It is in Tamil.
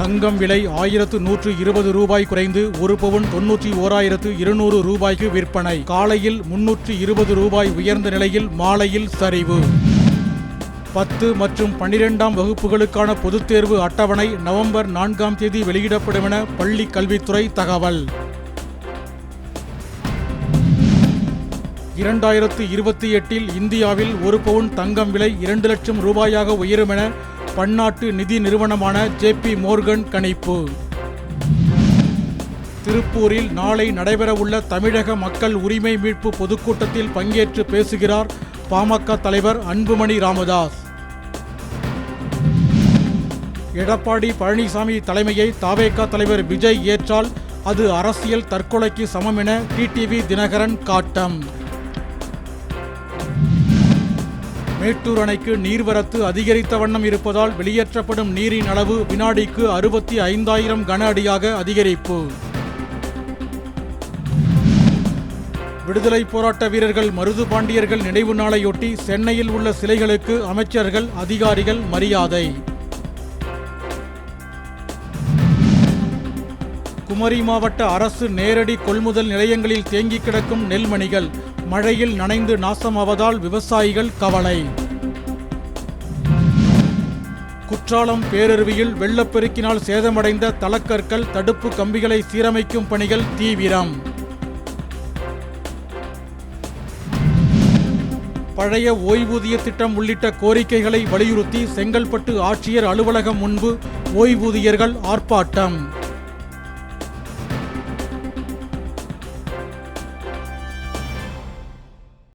தங்கம் விலை ஆயிரத்து நூற்று இருபது ரூபாய் குறைந்து ஒரு பவுன் தொன்னூற்றி ஓராயிரத்து இருநூறு ரூபாய்க்கு விற்பனை. காலையில் முன்னூற்று இருபது ரூபாய் உயர்ந்த நிலையில் மாலையில் சரிவு. பத்து மற்றும் பன்னிரெண்டாம் வகுப்புகளுக்கான பொதுத் தேர்வு அட்டவணை நவம்பர் நான்காம் தேதி வெளியிடப்படும் என பள்ளி கல்வித்துறை தகவல். இரண்டாயிரத்து இருபத்தி எட்டில் இந்தியாவில் ஒரு பவுன் தங்கம் விலை இரண்டு லட்சம் ரூபாயாக உயரும் என பன்னாட்டு நிதி நிறுவனமான ஜேபி மோர்கன் கணிப்பு. திருப்பூரில் நாளை நடைபெறவுள்ள தமிழக மக்கள் உரிமை மீட்பு பொதுக்கூட்டத்தில் பங்கேற்று பேசுகிறார் பாமக தலைவர் அன்புமணி ராமதாஸ். எடப்பாடி பழனிசாமி தலைமையை தாவேகா தலைவர் விஜய் ஏற்றால் அது அரசியல் தற்கொலைக்கு சமம் என டிடிவி தினகரன் காட்டம். மேட்டூர் அணைக்கு நீர்வரத்து அதிகரித்த வண்ணம் இருப்பதால் வெளியேற்றப்படும் நீரின் அளவு வினாடிக்கு அறுபத்தி ஐந்தாயிரம் கன அடியாக அதிகரிப்பு. விடுதலை போராட்ட வீரர்கள் மருது பாண்டியர்கள் நினைவு நாளையொட்டி சென்னையில் உள்ள சிலைகளுக்கு அமைச்சர்கள் அதிகாரிகள் மரியாதை. குமரி மாவட்ட அரசு நேரடி கொள்முதல் நிலையங்களில் தேங்கி கிடக்கும் நெல்மணிகள் மழையில் நனைந்து நாசமாவதால் விவசாயிகள் கவலை. குற்றாலம் பேரருவியில் வெள்ளப்பெருக்கினால் சேதமடைந்த தலக்கற்கள் தடுப்பு கம்பிகளை சீரமைக்கும் பணிகள் தீவிரம். பழைய ஓய்வூதிய திட்டம் உள்ளிட்ட கோரிக்கைகளை வலியுறுத்தி செங்கல்பட்டு ஆட்சியர் அலுவலகம் முன்பு ஓய்வூதியர்கள் ஆர்ப்பாட்டம்.